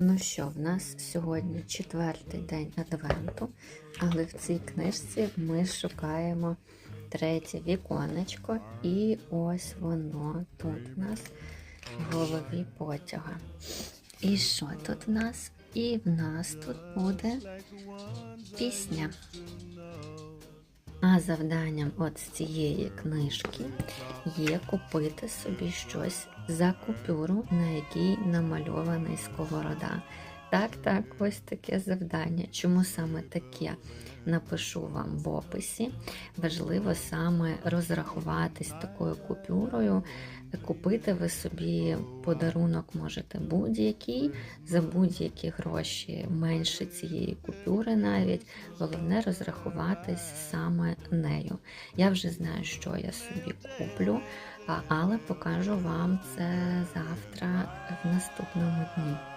Ну що, в нас сьогодні четвертий день адвенту, але в цій книжці ми шукаємо третє віконечко, і ось воно тут у нас в голові потяга. І що тут в нас? І в нас тут буде пісня. А завданням от з цієї книжки є купити собі щось за купюру, на якій намальований сковорода. Так, так, ось таке завдання. Чому саме таке? Напишу вам в описі. Важливо саме розрахуватись такою купюрою, купити ви собі подарунок можете будь-який, за будь-які гроші менше цієї купюри навіть. Головне розрахуватись саме нею. Я вже знаю, що я собі куплю, але покажу вам це завтра в наступному дні.